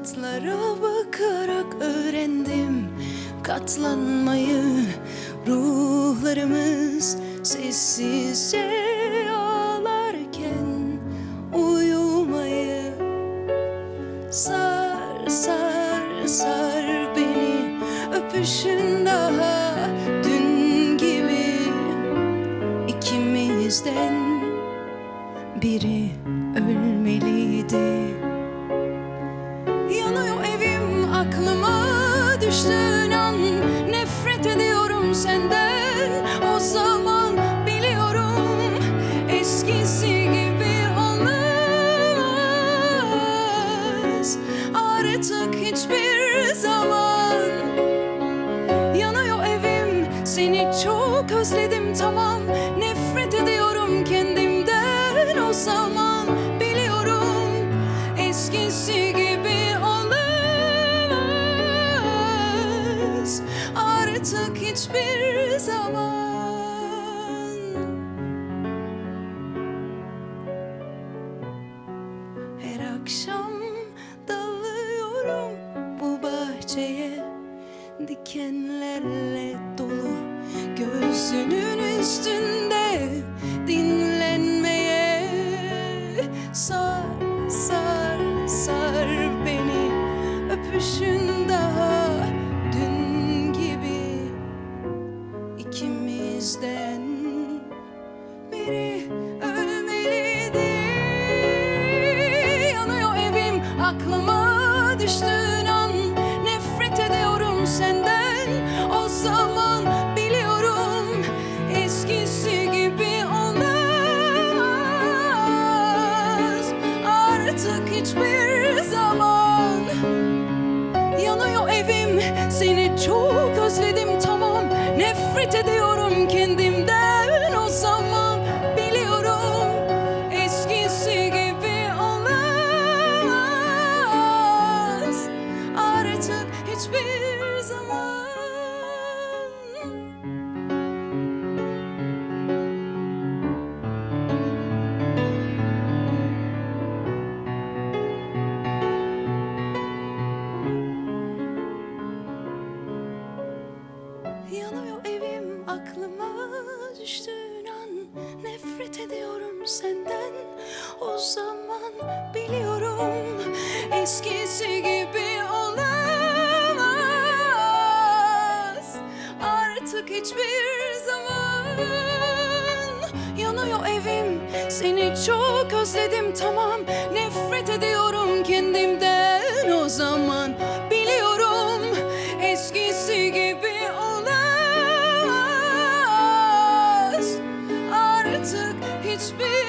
Kağıtlara bakarak öğrendim katlanmayı. Ruhlarımız sessizce ağlarken uyumayı. Sar sar sar beni öpüşün daha dün gibi. İkimizden biri ölmeliydi aklıma düştüğün an Nefret ediyorum senden. O zaman biliyorum eskisi gibi olmaz. Artık hiçbir zaman Yanıyor evim. Seni çok özledim tamam. Nefret ediyorum kendimden. O zaman Biliyorum eskisi gibi hiçbir zaman. Her akşam dalıyorum bu bahçeye Dikenlerle dolu Göğsünün üstünde düştüğün an Nefret ediyorum senden. O zaman biliyorum eskisi gibi olmaz. Artık hiçbir zaman Yanıyor evim. Seni çok özledim tamam. Nefret ediyorum kendimden Yanıyor evim aklıma düştüğün an. Nefret ediyorum senden. O zaman biliyorum eskisi gibi olamaz. Artık hiçbir zaman Yanıyor evim. Seni çok özledim tamam. Nefret ediyorum kendimden o zaman must be